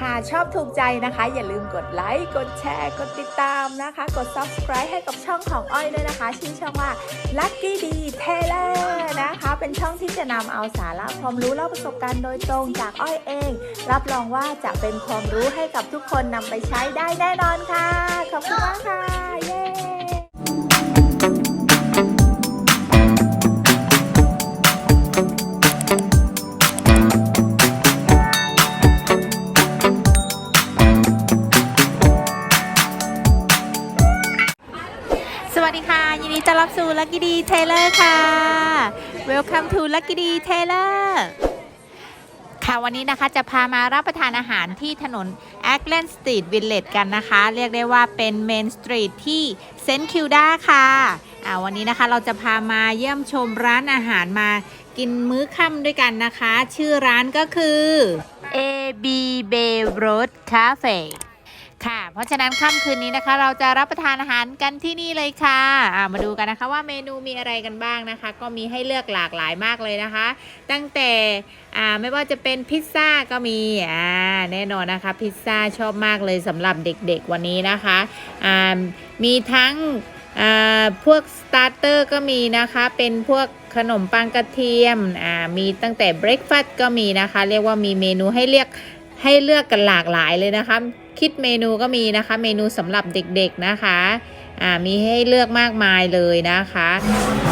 ค่ะชอบถูกใจนะคะ อย่าลืมกดไลค์กดแชร์ กดติดตามนะคะ กด subscribe ให้กับช่องของอ้อยด้วยนะคะ ชื่อช่องว่า Lucky D Taylor นะคะ เป็นช่องที่จะนำเอาสาระความรู้และประสบการณ์โดยตรงจากอ้อยเอง รับรองว่าจะเป็นความรู้ให้กับทุกคนนำไปใช้ได้แน่นอนค่ะ ขอบคุณมากค่ะ เย้ Taylor ค่ะ Welcome to Lucky D Taylor ค่ะวันนี้นะคะจะพามารับประทานอาหารที่ถนน a c l a n d Street Village กันนะคะ เรียกได้ว่าเป็น Main Street ที่เซนต์คิวดาค่ะอ่าวันนี้นะคะเราจะพามาเยี่ยมชมร้านอาหารมากินมื้อค่ำด้วยกันนะคะ ชื่อร้านก็คือ AB Bay Road Cafe ค่ะ เพราะฉะนั้นค่ำคืนนี้นะคะ เราจะรับประทานอาหารกันที่นี่เลยค่ะมาดูกันนะคะว่าเมนูมีอะไรกันบ้างนะคะ ก็มีให้เลือกหลากหลายมากเลยนะคะ ตั้งแต่ไม่ว่าจะเป็นพิซซ่าก็มีแน่นอนนะคะ พิซซ่าชอบมากเลยสำหรับเด็กๆวันนี้นะคะมีทั้งพวกสตาร์เตอร์ก็มีนะคะ เป็นพวกขนมปังกระเทียมมีตั้งแต่เบรคฟาสต์ก็มีนะคะ เรียกว่ามีเมนูให้เลือกให้เลือกกันหลากหลายเลยนะคะ คิดเมนูก็มีนะคะ เมนูสำหรับเด็กๆนะคะอ่ามีให้เลือกมากมายเลยนะคะ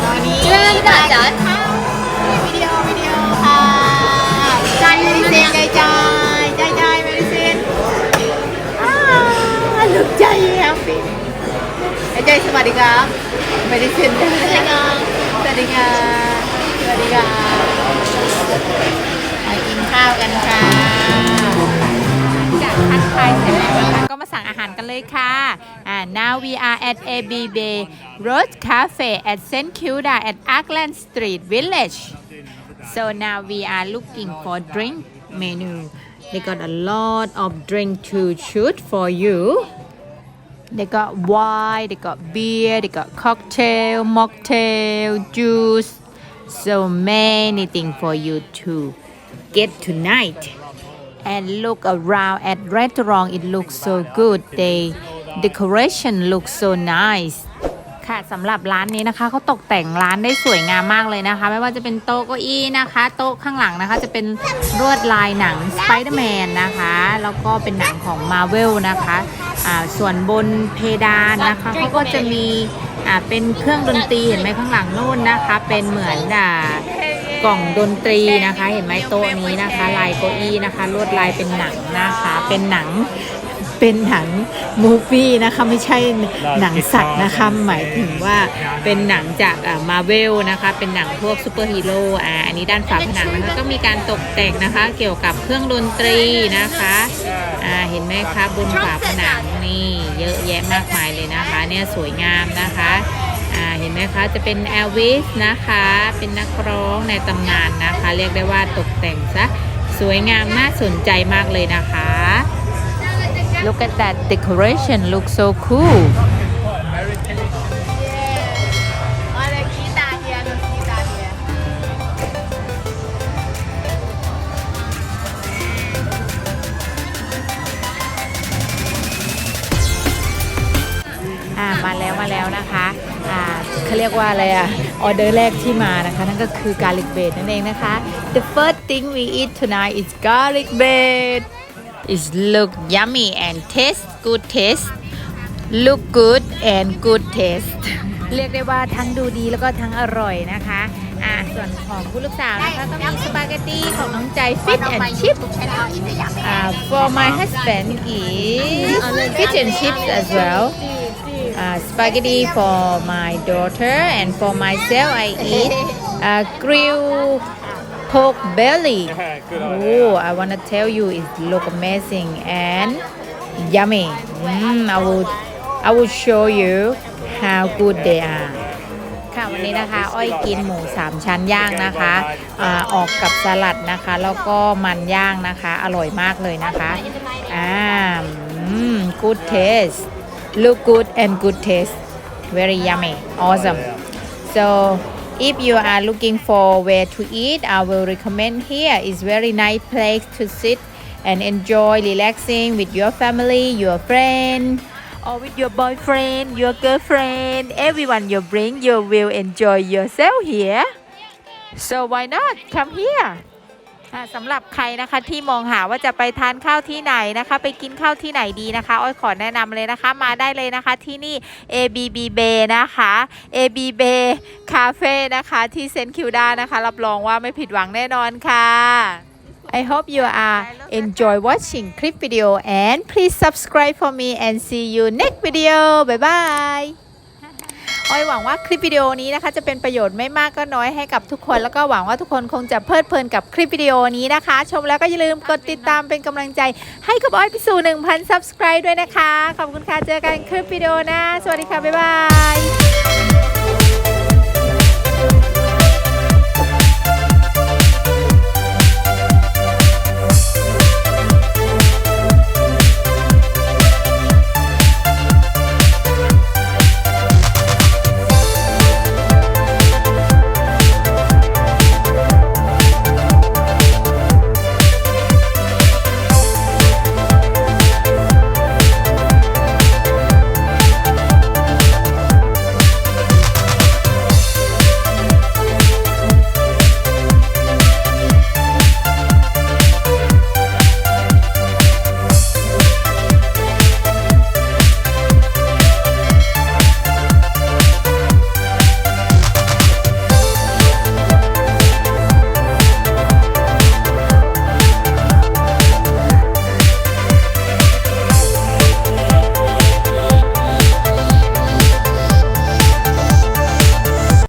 ตอนนี้เริ่มก่อนจ้ะวิดีโอวิดีโอค่ะใจไม่ได้เซ็นใจใจใจใจไม่ได้เซ็นอ้าวลูกใจแฮปปี้ใจใจสวัสดีครับไม่ได้เซ็นสวัสดีครับสวัสดีครับสวัสดีครับ มาสั่งอาหารกันเลยค่ะ อ่า now we are at AB Bay Road Cafe at St. Kilda at Auckland Street Village so now we are looking for drink menu they got a lot of drink to choose for you they got wine they got beer they got cocktail mocktail juice so many things for you to get tonight And look around at restaurant it looks so good they decoration looks so nice ค่ะสำหรับร้านนี้นะคะเขาตกแต่งร้านได้สวยงามมากเลยนะคะ ไม่ว่าจะเป็นโต๊ะเก้าอี้นะคะ โต๊ะข้างหลังนะคะ จะเป็นลวดลายหนัง Spider-Man นะคะ แล้วก็เป็นหนังของ Marvel นะคะอ่าส่วนบนเพดานนะคะเขาก็จะมีอ่าเป็นเครื่องดนตรีเห็นไหมข้างหลังนู่นนะคะ เป็นเหมือนอ่า กล่องดนตรีนะคะ เห็นไหมโต๊ะนี้นะคะ ลายเก้าอี้นะคะ ลวดลายเป็นหนังนะคะ เป็นหนังเป็นหนังมูฟวี่นะคะไม่ใช่หนังสัตว์นะคะหมายถึงว่าเป็นหนังจากมาเวลนะคะ เป็นหนังพวกซูเปอร์ฮีโร่อ่าอันนี้ด้านฝาผนังนะคะก็มีการตกแต่งนะคะ เกี่ยวกับเครื่องดนตรีนะคะอ่าเห็นไหมคะบนฝาผนังนี่เยอะแยะมากมายเลยนะคะ เนี่ยสวยงามนะคะ อ่าเห็นไหมคะจะเป็นแอลวิสนะคะ เป็นนักร้องในตำนานนะคะ เรียกได้ว่าตกแต่งซะสวยงามน่าสนใจมากเลยนะคะ Look at that decoration looks so cool เขาเรียกว่าอะไรอะออเดอร์แรกที่มานะคะ นั่นก็คือ garlic bread นั่นเองนะคะ the first thing we eat tonight is garlic bread it look yummy and taste good taste look good and good taste เรียกได้ว่าทั้งดูดีแล้วก็ทั้งอร่อยนะคะอ่าส่วนของผู้ลูกสาวนะคะก็มีสปาเกตตี้ของน้องใจ fish and chip uh, for my husband is fish and chips as well uh, spaghetti for my daughter and for myself I eat uh, grilled pork belly oh I want to tell you it look amazing and yummy mm, I will I will show you how good they are ค่ะวันนี้นะคะ อ้อยกินหมู3ชั้นย่างนะคะอาออกกับสลัดนะคะ แล้วก็มันย่างนะคะ อร่อยมากเลยนะคะอ่าอืม good taste look good and good taste. Very yummy. Awesome. Oh, so if you are looking for where to eat I will recommend here. Is very nice place to sit and enjoy relaxing with your family your friend or with your boyfriend your girlfriend. Everyone you bring you will enjoy yourself here. So why not? Come here สำหรับใครนะคะที่มองหาว่าจะไปทานข้าวที่ไหนนะคะ ไปกินข้าวที่ไหนดีนะคะอ้อยขอแนะนำเลยนะคะ มาได้เลยนะคะที่นี่ ABB Bay นะคะ AB Bay Cafe นะคะที่เซนต์คิวดานะคะ รับรองว่าไม่ผิดหวังแน่นอนค่ะ I hope you are enjoy watching clip video and please subscribe for me and see you next video bye bye อ้อยหวังว่าคลิปวิดีโอนี้นะคะ จะเป็นประโยชน์ไม่มากก็น้อยให้กับทุกคน แล้วก็หวังว่าทุกคนคงจะเพลิดเพลินกับคลิปวิดีโอนี้นะคะ ชมแล้วก็อย่าลืมกดติดตามเป็นกำลังใจ ให้กับอ้อยไปสู่1,000 subscribe ด้วยนะคะ ขอบคุณค่ะเจอกันคลิปวิดีโอหน้าสวัสดีค่ะบ๊ายบาย